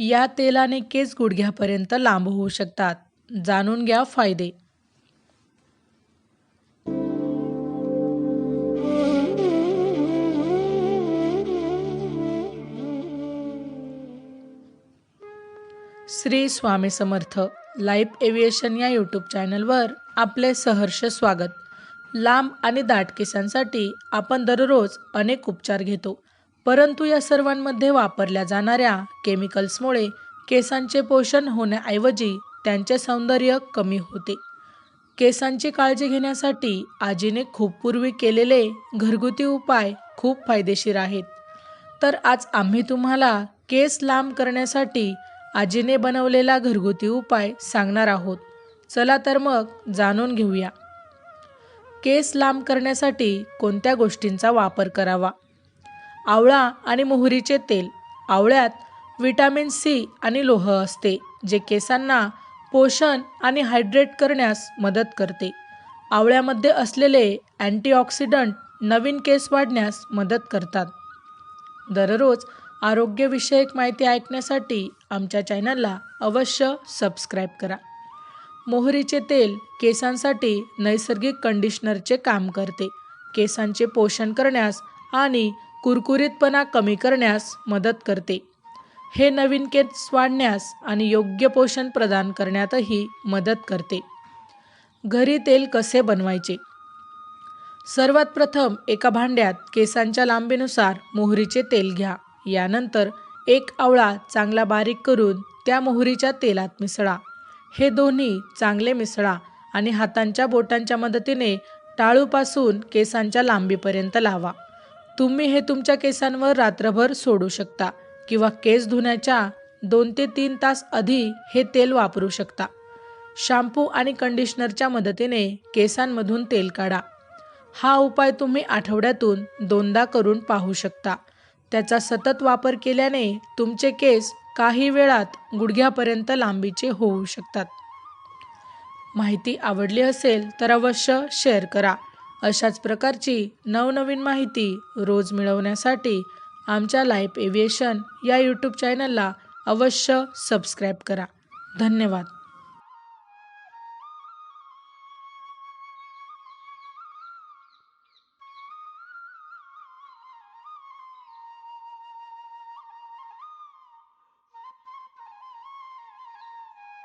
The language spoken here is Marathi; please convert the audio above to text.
या तेलाने केस गुडघ्यापर्यंत लांब होऊ शकतात. जाणून घ्या फायदे. श्री स्वामी समर्थ लाईफ एव्हिएशन या यूट्यूब चॅनलवर आपले सहर्ष स्वागत. लांब आणि दाट केसांसाठी आपण दररोज अनेक उपचार घेतो. परंतु या सर्वांमध्ये वापरल्या जाणाऱ्या केमिकल्समुळे केसांचे पोषण होण्याऐवजी त्यांचे सौंदर्य कमी होते. केसांची काळजी घेण्यासाठी आजीने खूप पूर्वी केलेले घरगुती उपाय खूप फायदेशीर आहेत. तर आज आम्ही तुम्हाला केस लांब करण्यासाठी आजीने बनवलेला घरगुती उपाय सांगणार आहोत. चला तर मग जाणून घेऊया. केस लांब करण्यासाठी कोणत्या गोष्टींचा वापर करावा? आवळा आणि मोहरीचे तेल. आवळ्यात विटॅमिन सी आणि लोह असते जे केसांना पोषण आणि हायड्रेट करण्यास मदत करते. आवळ्यामध्ये असलेले अँटीऑक्सिडंट नवीन केस वाढण्यास मदत करतात. दररोज आरोग्यविषयक माहिती ऐकण्यासाठी आमच्या चॅनलला अवश्य सबस्क्राईब करा. मोहरीचे तेल केसांसाठी नैसर्गिक कंडिशनरचे काम करते. केसांचे पोषण करण्यास आणि कुरकुरीतपणा कमी करण्यास मदत करते. हे नवीन केस वाढण्यास आणि योग्य पोषण प्रदान करण्यातही मदत करते. घरी तेल कसे बनवायचे? सर्वात प्रथम एका भांड्यात केसांच्या लांबीनुसार मोहरीचे तेल घ्या. यानंतर एक आवळा चांगला बारीक करून त्या मोहरीच्या तेलात मिसळा. हे दोन्ही चांगले मिसळा आणि हातांच्या बोटांच्या मदतीने टाळूपासून केसांच्या लांबीपर्यंत लावा. तुम्ही हे तुमच्या केसांवर रात्रभर सोडू शकता किंवा केस धुण्याच्या दोन ते तीन तास आधी हे तेल वापरू शकता. शॅम्पू आणि कंडिशनरच्या मदतीने केसांमधून तेल काढा. हा उपाय तुम्ही आठवड्यातून दोनदा करून पाहू शकता. त्याचा सतत वापर केल्याने तुमचे केस काही वेळात गुडघ्यापर्यंत लांबीचे होऊ शकतात. माहिती आवडली असेल तर अवश्य शेअर करा. अशाच प्रकारची नवनवीन माहिती रोज मिळवण्यासाठी आमच्या लाईफ एव्हिएशन या यूट्यूब चॅनलला अवश्य सबस्क्राईब करा. धन्यवाद.